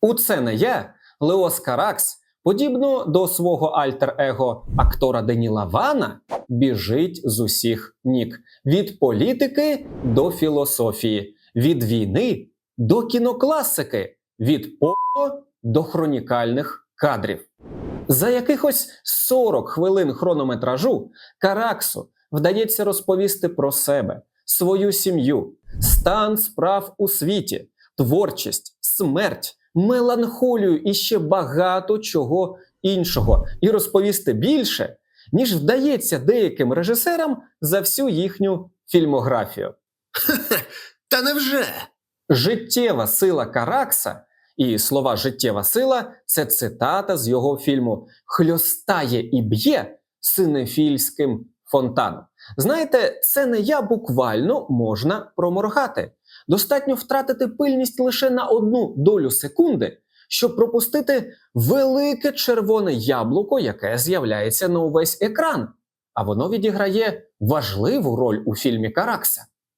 У це не я, Леос Каракс, подібно до свого альтер-его актора Деніла Вана, біжить з усіх нік від політики до філософії, від війни до кінокласики, від порно до хронікальних кадрів. За якихось 40 хвилин хронометражу Караксу вдається розповісти про себе, свою сім'ю, стан справ у світі, творчість, смерть, меланхолію і ще багато чого іншого, і розповісти більше, ніж вдається деяким режисерам за всю їхню фільмографію. Та невже? Життєва сила Каракса, і слова життєва сила це цитата з його фільму Хльостає і б'є синефільським фонтаном. Знаєте, це не я буквально можна проморгати. Достатньо втратити пильність лише на одну долю секунди, щоб пропустити велике червоне яблуко, яке з'являється на увесь екран. А воно відіграє важливу роль у фільмі Каракса.